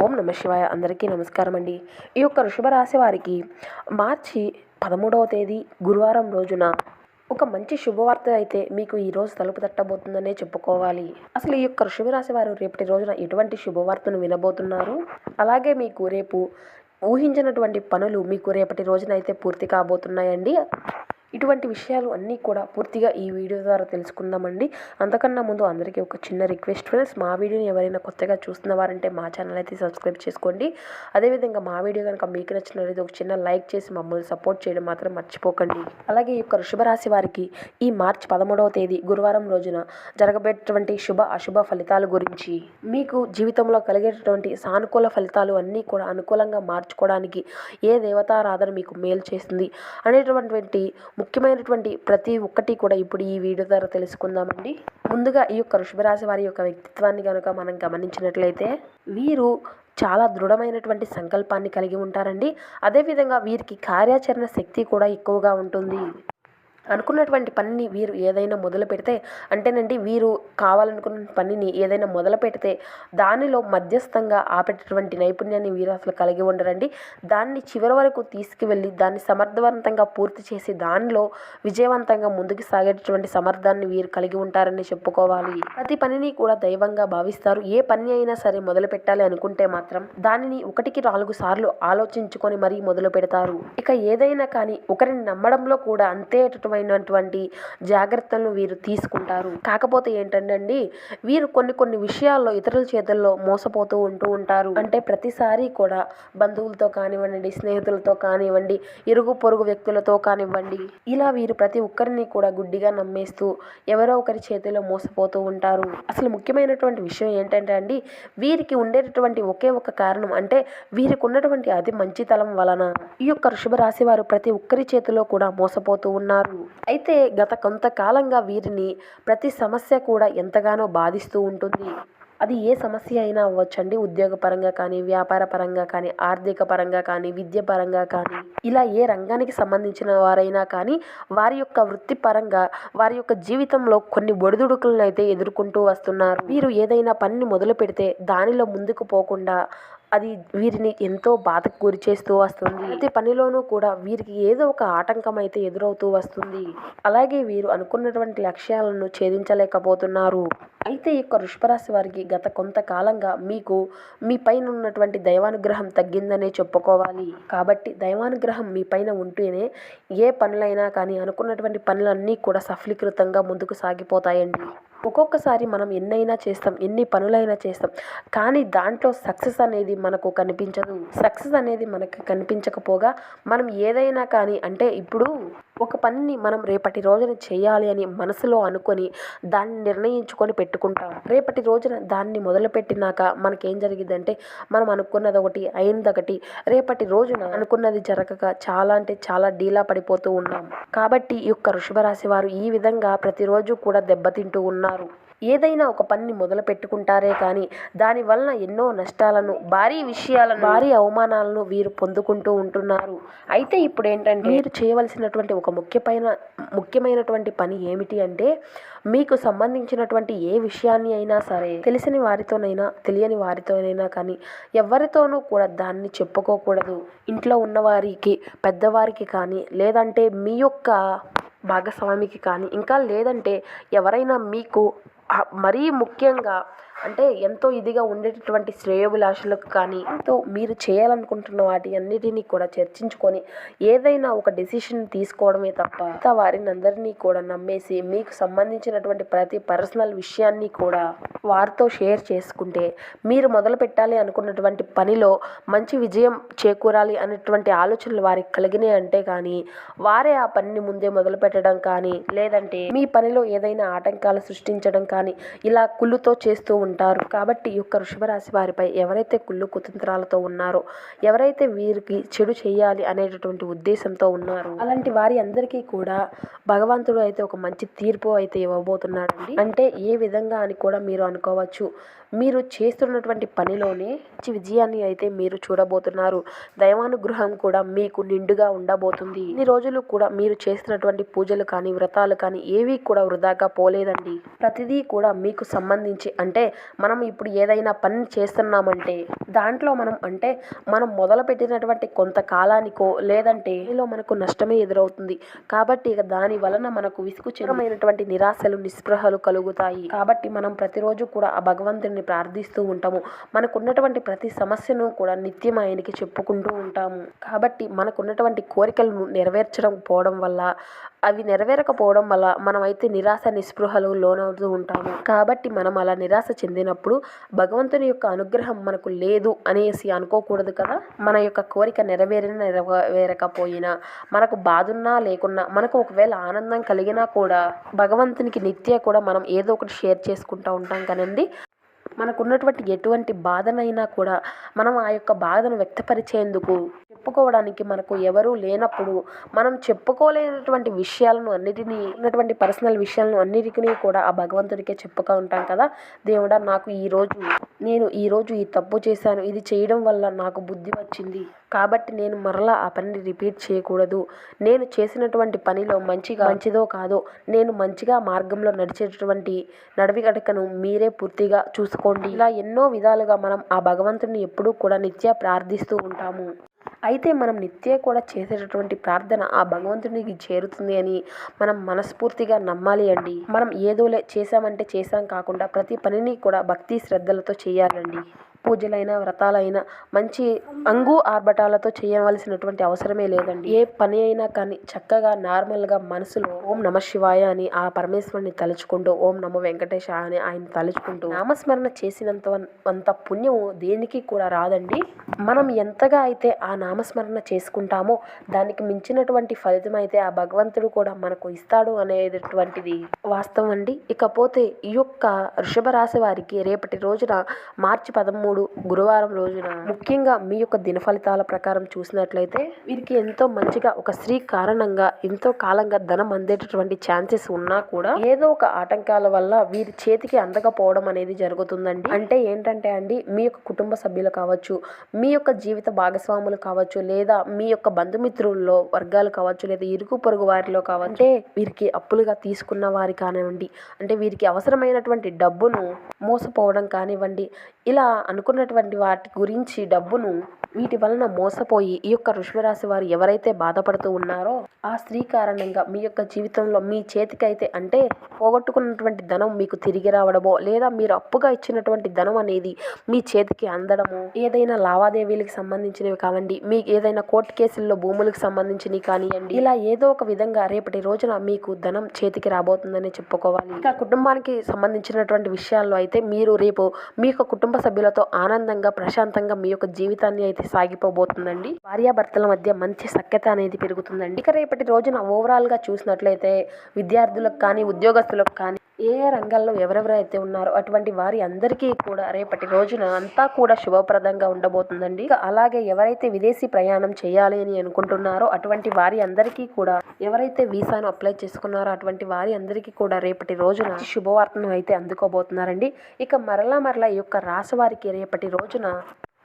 ఓం నమ శివాయ. అందరికీ నమస్కారం అండి. ఈ యొక్క వృషభ రాశి వారికి మార్చి పదమూడవ తేదీ గురువారం రోజున ఒక మంచి శుభవార్త అయితే మీకు ఈరోజు తలుపు తట్టబోతుందనే చెప్పుకోవాలి. అసలు ఈ యొక్క వృషభ రాశి వారు రేపటి రోజున ఎటువంటి శుభవార్తను వినబోతున్నారు? అలాగే మీకు రేపు ఊహించినటువంటి పనులు మీకు రేపటి రోజున అయితే పూర్తి కాబోతున్నాయండి. ఇటువంటి విషయాలు అన్నీ కూడా పూర్తిగా ఈ వీడియో ద్వారా తెలుసుకుందామండి. అంతకన్నా ముందు అందరికీ ఒక చిన్న రిక్వెస్ట్ ఫ్రెండ్స్ మా వీడియోని ఎవరైనా కొత్తగా చూస్తున్న వారంటే మా ఛానల్ అయితే సబ్స్క్రైబ్ చేసుకోండి. అదేవిధంగా మా వీడియో కనుక మీకు నచ్చినట్లయితే ఒక చిన్న లైక్ చేసి మమ్మల్ని సపోర్ట్ చేయడం మాత్రం మర్చిపోకండి. అలాగే ఈ యొక్క వృషభరాశి వారికి ఈ మార్చి పదమూడవ తేదీ గురువారం రోజున జరగబోయేటువంటి శుభ అశుభ ఫలితాల గురించి మీకు జీవితంలో కలిగేటటువంటి సానుకూల ఫలితాలు అన్నీ కూడా అనుకూలంగా మార్చుకోవడానికి ఏ దేవతారాధన మీకు మేలు చేస్తుంది అనేటటువంటి ముఖ్యమైనటువంటి ప్రతి ఒక్కటి కూడా ఇప్పుడు ఈ వీడియో ద్వారా తెలుసుకుందామండి. ముందుగా ఈ యొక్క వృషభరాశి వారి యొక్క వ్యక్తిత్వాన్ని కనుక మనం గమనించినట్లయితే వీరు చాలా దృఢమైనటువంటి సంకల్పాన్ని కలిగి ఉంటారండి. అదేవిధంగా వీరికి కార్యాచరణ శక్తి కూడా ఎక్కువగా ఉంటుంది. అనుకున్నటువంటి పనిని వీరు ఏదైనా మొదలు పెడితే అంటేనండి వీరు కావాలనుకున్న పనిని ఏదైనా మొదలు పెడితే దానిలో మధ్యస్థంగా ఆపేటటువంటి నైపుణ్యాన్ని వీరు అసలు కలిగి ఉండరండి. దాన్ని చివరి వరకు తీసుకువెళ్ళి దాన్ని సమర్థవంతంగా పూర్తి చేసి దానిలో విజయవంతంగా ముందుకు సాగేటటువంటి సమర్థాన్ని వీరు కలిగి ఉంటారని చెప్పుకోవాలి. ప్రతి పనిని కూడా దైవంగా భావిస్తారు. ఏ పని అయినా సరే మొదలు పెట్టాలి అనుకుంటే మాత్రం దానిని ఒకటికి నాలుగు సార్లు ఆలోచించుకొని మరీ మొదలు పెడతారు. ఇక ఏదైనా కానీ ఒకరిని నమ్మడంలో కూడా అంతే అయినటువంటి జాగ్రత్తలను వీరు తీసుకుంటారు. కాకపోతే ఏంటంటే అండి వీరు కొన్ని కొన్ని విషయాల్లో ఇతరుల చేతుల్లో మోసపోతూ ఉంటూ ఉంటారు. అంటే ప్రతిసారి కూడా బంధువులతో కానివ్వండి స్నేహితులతో కానివ్వండి ఇరుగు పొరుగు వ్యక్తులతో కానివ్వండి ఇలా వీరు ప్రతి ఒక్కరిని కూడా గుడ్డిగా నమ్మేస్తూ ఎవరో ఒకరి చేతిలో మోసపోతూ ఉంటారు. అసలు ముఖ్యమైనటువంటి విషయం ఏంటంటే అండి వీరికి ఉండేటటువంటి ఒకే ఒక కారణం అంటే వీరికి ఉన్నటువంటి అతి మంచితనం వలన ఈ యొక్క వృషభ రాశి వారు ప్రతి ఒక్కరి చేతిలో కూడా మోసపోతూ ఉన్నారు. అయితే గత కొంతకాలంగా వీరిని ప్రతి సమస్య కూడా ఎంతగానో బాధిస్తూ ఉంటుంది. అది ఏ సమస్య అయినా అవ్వచ్చండి. ఉద్యోగపరంగా కానీ వ్యాపార పరంగా కానీ ఆర్థిక పరంగా కానీ విద్య పరంగా కానీ. ఇలా ఏ రంగానికి సంబంధించిన వారైనా కానీ వారి యొక్క వృత్తి పరంగా వారి యొక్క జీవితంలో కొన్ని ఒడిదుడుకులను అయితే ఎదుర్కొంటూ వస్తున్నారు. వీరు ఏదైనా పనిని మొదలు పెడితే దానిలో ముందుకు పోకుండా అది వీరిని ఎంతో బాధకు గురి చేస్తూ వస్తుంది. ప్రతి పనిలోనూ కూడా వీరికి ఏదో ఒక ఆటంకం అయితే ఎదురవుతూ వస్తుంది. అలాగే వీరు అనుకున్నటువంటి లక్ష్యాలను ఛేదించలేకపోతున్నారు. అయితే ఈ యొక్క వృషభరాశి వారికి గత కొంతకాలంగా మీకు మీ పైన ఉన్నటువంటి దైవానుగ్రహం తగ్గిందనే చెప్పుకోవాలి. కాబట్టి దైవానుగ్రహం మీ పైన ఉంటేనే ఏ పనులైనా కానీ అనుకున్నటువంటి పనులన్నీ కూడా సఫలీకృతంగా ముందుకు సాగిపోతాయండి. ఒక్కొక్కసారి మనం ఎన్నైనా చేస్తాం ఎన్ని పనులైనా చేస్తాం. కానీ దాంట్లో సక్సెస్ అనేది మనకు కనిపించదు. సక్సెస్ అనేది మనకు కనిపించకపోగా మనం ఏదైనా కానీ అంటే ఇప్పుడు ఒక పనిని మనం రేపటి రోజున చేయాలి అని మనసులో అనుకొని దాన్ని నిర్ణయించుకొని పెట్టుకుంటాం. రేపటి రోజున దాన్ని మొదలుపెట్టినాక మనకేం జరిగిందంటే మనం అనుకున్నది ఒకటి అయినది ఒకటి రేపటి రోజున అనుకున్నది జరగక చాలా అంటే చాలా డీలా పడిపోతూ ఉన్నాం. కాబట్టి ఈ యొక్క వృషభ రాశి వారు ఈ విధంగా ప్రతిరోజు కూడా దెబ్బతింటూ ఉన్నారు ఏదైనా ఒక పనిని మొదలు పెట్టుకుంటారే కానీ దానివలన ఎన్నో నష్టాలను భారీ విషయాలను భారీ అవమానాలను వీరు పొందుకుంటూ ఉంటున్నారు. అయితే ఇప్పుడు ఏంటంటే మీరు చేయవలసినటువంటి ఒక ముఖ్యమైన ముఖ్యమైనటువంటి పని ఏమిటి అంటే మీకు సంబంధించినటువంటి ఏ విషయాన్ని అయినా సరే తెలిసిన వారితోనైనా తెలియని వారితోనైనా కానీ ఎవరితోనూ కూడా దాన్ని చెప్పుకోకూడదు. ఇంట్లో ఉన్నవారికి పెద్దవారికి కానీ లేదంటే మీ యొక్క భాగస్వామికి కానీ. ఇంకా లేదంటే ఎవరైనా మీకు మరీ ముఖ్యంగా అంటే ఎంతో ఇదిగా ఉండేటటువంటి శ్రేయోభిలాషులకు కానీ ఎంతో మీరు చేయాలనుకుంటున్న వాటి అన్నిటినీ కూడా చర్చించుకొని ఏదైనా ఒక డెసిషన్ తీసుకోవడమే తప్ప వారిని అందరినీ కూడా నమ్మేసి మీకు సంబంధించినటువంటి ప్రతి పర్సనల్ విషయాన్ని కూడా వారితో షేర్ చేసుకుంటే మీరు మొదలు పెట్టాలి అనుకున్నటువంటి పనిలో మంచి విజయం చేకూరాలి అనేటువంటి ఆలోచనలు వారికి కలిగినాయి అంటే కానీ వారే ఆ పనిని ముందే మొదలు పెట్టడం కానీ లేదంటే మీ పనిలో ఏదైనా ఆటంకాలు సృష్టించడం కానీ ఇలా కుళ్ళుతో చేస్తూ ఉంటారు. కాబట్టి ఈ యొక్క వృషభరాశి వారిపై ఎవరైతే కుళ్ళు కుతంత్రాలతో ఉన్నారో ఎవరైతే వీరికి చెడు చేయాలి అనేటటువంటి ఉద్దేశంతో ఉన్నారో అలాంటి వారి అందరికీ కూడా భగవంతుడు అయితే ఒక మంచి తీర్పు అయితే ఇవ్వబోతున్నాడండి. అంటే ఏ విధంగా అని కూడా మీరు అనుకోవచ్చు. మీరు చేస్తున్నటువంటి పనిలోనే విజయాన్ని అయితే మీరు చూడబోతున్నారు. దైవానుగ్రహం కూడా మీకు నిండుగా ఉండబోతుంది. ఇన్ని రోజులు కూడా మీరు చేస్తున్నటువంటి పూజలు కానీ వ్రతాలు కానీ ఏవి కూడా వృధాగా పోలేదండి. ప్రతిదీ కూడా మీకు సంబంధించి అంటే మనం ఇప్పుడు ఏదైనా పని చేస్తున్నామంటే దాంట్లో మనం అంటే మనం మొదలు పెట్టినటువంటి కొంతకాలానికో లేదంటే దీనిలో మనకు నష్టమే ఎదురవుతుంది. కాబట్టి ఇక దాని వలన మనకు విసుగుచరమైనటువంటి నిరాశలు నిస్పృహలు కలుగుతాయి. కాబట్టి మనం ప్రతిరోజు కూడా ఆ భగవంతుని ఆయన్ని ప్రార్థిస్తూ ఉంటాము. మనకున్నటువంటి ప్రతి సమస్యను కూడా నిత్యం ఆయనకి చెప్పుకుంటూ ఉంటాము. కాబట్టి మనకున్నటువంటి కోరికలను నెరవేర్చడం పోవడం వల్ల అవి నెరవేరకపోవడం వల్ల మనమైతే నిరాశ నిస్పృహలు లోనవుతూ ఉంటాము. కాబట్టి మనం అలా నిరాశ చెందినప్పుడు భగవంతుని యొక్క అనుగ్రహం మనకు లేదు అనేసి అనుకోకూడదు కదా. మన యొక్క కోరిక నెరవేరిన నెరవేరకపోయినా మనకు బాధున్నా లేకున్నా మనకు ఒకవేళ ఆనందం కలిగినా కూడా భగవంతునికి నిత్య కూడా మనం ఏదో ఒకటి షేర్ చేసుకుంటూ ఉంటాం కదండి. మనకున్నటువంటి ఎటువంటి బాధనైనా కూడా మనం ఆ యొక్క బాధను వ్యక్తపరిచేందుకు చెప్పుకోవడానికి మనకు ఎవరూ లేనప్పుడు మనం చెప్పుకోలేనటువంటి విషయాలను అన్నిటినీ ఉన్నటువంటి పర్సనల్ విషయాలను అన్నిటినీ కూడా ఆ భగవంతుడికే చెప్పుకో ఉంటాం కదా? దేవుడా నాకు ఈరోజు నేను ఈరోజు ఈ తప్పు చేశాను. ఇది చేయడం వల్ల నాకు బుద్ధి వచ్చింది. కాబట్టి నేను మరలా ఆ పనిని రిపీట్ చేయకూడదు. నేను చేసినటువంటి పనిలో మంచిగా మంచిదో కాదో నేను మంచిగా మార్గంలో నడిచేటటువంటి నడవిగడకను మీరే పూర్తిగా చూసుకోండి. ఇలా ఎన్నో విధాలుగా మనం ఆ భగవంతుని ఎప్పుడూ కూడా నిత్య ప్రార్థిస్తూ ఉంటాము. అయితే మనం నిత్య కూడా చేసేటటువంటి ప్రార్థన ఆ భగవంతునికి చేరుతుంది అని మనం మనస్ఫూర్తిగా నమ్మాలి అండి. మనం ఏదోలే చేసామంటే చేసాం కాకుండా ప్రతి పనిని కూడా భక్తి శ్రద్ధలతో చేయాలండి. పూజలైనా వ్రతాలైనా మంచి అంగు ఆర్భటాలతో చేయవలసినటువంటి అవసరమే లేదండి. ఏ పని అయినా కానీ చక్కగా నార్మల్గా మనసులో ఓం నమ శివాయ అని ఆ పరమేశ్వరుని తలుచుకుంటూ ఓం నమ వెంకటేశ అని ఆయన తలుచుకుంటూ నామస్మరణ చేసినంత అంత పుణ్యము దేనికి కూడా రాదండి. మనం ఎంతగా అయితే ఆ నామస్మరణ చేసుకుంటామో దానికి మించినటువంటి ఫలితం అయితే ఆ భగవంతుడు కూడా మనకు ఇస్తాడు అనేటటువంటిది వాస్తవం అండి. ఇకపోతే ఈ యొక్క వృషభ రాశి వారికి రేపటి రోజున మార్చి పదమూడు గురువారం రోజున ముఖ్యంగా మీ యొక్క దిన ఫలితాల ప్రకారం చూసినట్లయితే వీరికి ఎంతో మంచిగా ఒక స్త్రీ కారణంగా ఎంతో కాలంగా ధనం అందేటటువంటి ఛాన్సెస్ ఉన్నా కూడా ఏదో ఒక ఆటంకాల వల్ల వీరి చేతికి అందకపోవడం అనేది జరుగుతుందండి. అంటే ఏంటంటే అండి మీ యొక్క కుటుంబ సభ్యులు కావచ్చు మీ యొక్క జీవిత భాగస్వాములు కావచ్చు కావచ్చు లేదా మీ యొక్క బంధుమిత్రుల్లో వర్గాలు కావచ్చు లేదా ఇరుగు పొరుగు వారిలో కావచ్చు. అంటే వీరికి అప్పులుగా తీసుకున్న వారి కానివ్వండి అంటే వీరికి అవసరమైనటువంటి డబ్బును మోసపోవడం కానివ్వండి ఇలా అనుకున్నటువంటి వాటి గురించి డబ్బును వీటి వలన మోసపోయి ఈ యొక్క వృషభరాశి వారు ఎవరైతే బాధపడుతూ ఉన్నారో ఆ స్త్రీ కారణంగా మీ యొక్క జీవితంలో మీ చేతికైతే అంటే పోగొట్టుకున్నటువంటి ధనం మీకు తిరిగి రావడమో లేదా మీరు అప్పుగా ఇచ్చినటువంటి ధనం అనేది మీ చేతికి అందడము ఏదైనా లావాదేవీలకు సంబంధించినవి కావండి మీకు ఏదైనా కోర్టు కేసుల్లో భూములకు సంబంధించినవి కానివ్వండి ఇలా ఏదో ఒక విధంగా రేపటి రోజున మీకు ధనం చేతికి రాబోతుందని చెప్పుకోవాలి. ఇక కుటుంబానికి సంబంధించినటువంటి విషయాల్లో అయితే మీరు రేపు మీ యొక్క కుటుంబ సభ్యులతో ఆనందంగా ప్రశాంతంగా మీ యొక్క జీవితాన్ని అయితే సాగిపోబోతుందండి. భార్యాభర్తల మధ్య మంచి సఖ్యత అనేది పెరుగుతుందండి. ఇక రేపటి రోజున ఓవరాల్గా చూసినట్లయితే విద్యార్థులకు కానీ ఉద్యోగస్తులకు కానీ ఏ రంగాల్లో ఎవరెవరైతే ఉన్నారో అటువంటి వారి అందరికీ కూడా రేపటి రోజున అంతా కూడా శుభప్రదంగా ఉండబోతుందండి. అలాగే ఎవరైతే విదేశీ ప్రయాణం చేయాలి అని అనుకుంటున్నారో అటువంటి వారి అందరికీ కూడా ఎవరైతే వీసాను అప్లై చేసుకున్నారో అటువంటి వారి అందరికీ కూడా రేపటి రోజున శుభవార్తను అయితే అందుకోబోతున్నారండి. ఇక మరలా మరలా ఈ యొక్క రాశి వారికి రేపటి రోజున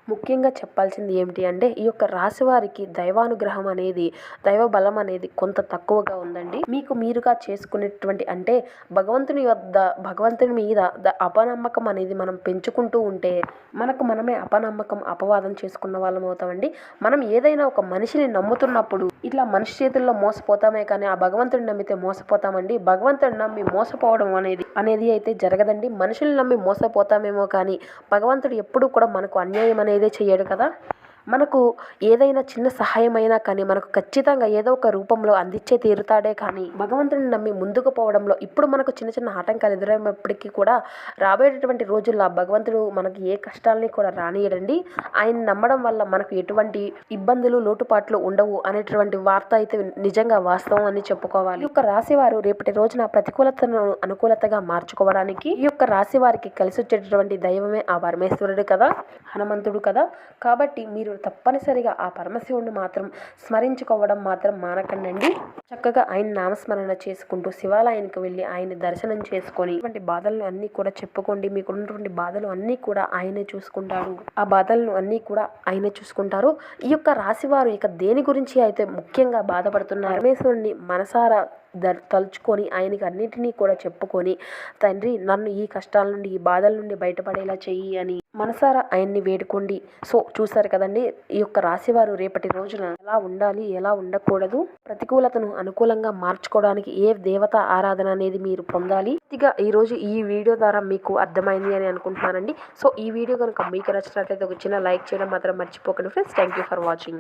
ముఖ్యంగా చెప్పాల్సింది ఏమిటి అంటే ఈ యొక్క రాశి వారికి దైవానుగ్రహం అనేది దైవ బలం అనేది కొంత తక్కువగా ఉందండి. మీకు మీరుగా చేసుకునేటువంటి అంటే భగవంతుని వద్ద భగవంతుని మీద ద అపనమ్మకం అనేది మనం పెంచుకుంటూ ఉంటే మనకు మనమే అపనమ్మకం అపవాదం చేసుకున్న వాళ్ళం అవుతామండి. మనం ఏదైనా ఒక మనిషిని నమ్ముతున్నప్పుడు ఇట్లా మనిషి చేతుల్లో మోసపోతామే కానీ ఆ భగవంతుడిని నమ్మితే మోసపోతామండి. భగవంతుడిని నమ్మి మోసపోవడం అనేది అనేది అయితే జరగదండి. మనుషుల్ని నమ్మి మోసపోతామేమో కానీ భగవంతుడు ఎప్పుడూ కూడా మనకు అన్యాయం అనేది చేయడు కదా? మనకు ఏదైనా చిన్న సహాయమైనా కానీ మనకు ఖచ్చితంగా ఏదో ఒక రూపంలో అందించే తీరుతాడే కానీ భగవంతుని నమ్మి ముందుకు పోవడంలో ఇప్పుడు మనకు చిన్న చిన్న ఆటంకాలు ఎదురైనప్పటికీ కూడా రాబోయేటటువంటి రోజుల్లో భగవంతుడు మనకి ఏ కష్టాలని కూడా రానియడండి ఆయన నమ్మడం వల్ల మనకు ఎటువంటి ఇబ్బందులు లోటుపాట్లు ఉండవు అనేటువంటి వార్త అయితే నిజంగా వాస్తవం అని చెప్పుకోవాలి. ఈ యొక్క రాశివారు రేపటి రోజున ప్రతికూలతను అనుకూలతగా మార్చుకోవడానికి ఈ యొక్క రాశి వారికి కలిసి వచ్చేటటువంటి దైవమే ఆ పరమేశ్వరుడు కదా హనుమంతుడు కదా. కాబట్టి మీరు తప్పనిసరిగా ఆ పరమశివుడిని మాత్రం స్మరించుకోవడం మాత్రం మానకండి చక్కగా ఆయన నామస్మరణ చేసుకుంటూ శివాలయానికి వెళ్ళి ఆయన దర్శనం చేసుకొని ఇటువంటి బాధలను అన్నీ కూడా చెప్పుకోండి. మీకు ఉన్నటువంటి బాధలు అన్నీ కూడా ఆయనే చూసుకుంటాడు. ఆ బాధలను అన్నీ కూడా ఆయనే చూసుకుంటారు. ఈ యొక్క రాశివారు ఇక దేని గురించి అయితే ముఖ్యంగా బాధపడుతున్నారు? పరమేశ్వరుని మనసారా దర్ తలుచుకొని ఆయనకి అన్నిటినీ కూడా చెప్పుకొని తండ్రి నన్ను ఈ కష్టాల నుండి ఈ బాధల నుండి బయటపడేలా చెయ్యి అని మనసారా ఆయన్ని వేడుకోండి. సో చూసారు కదండి ఈ యొక్క రాశివారు రేపటి రోజున ఎలా ఉండాలి ఎలా ఉండకూడదు ప్రతికూలతను అనుకూలంగా మార్చుకోవడానికి ఏ దేవత ఆరాధన అనేది మీరు పొందాలి. పూర్తిగా ఈ రోజు ఈ వీడియో ద్వారా మీకు అర్థమైంది అని అనుకుంటున్నానండి. సో ఈ వీడియో కనుక మీకు నచ్చినట్లయితే ఒక చిన్న లైక్ చేయడం మాత్రం మర్చిపోకండి friends. Thank you for watching.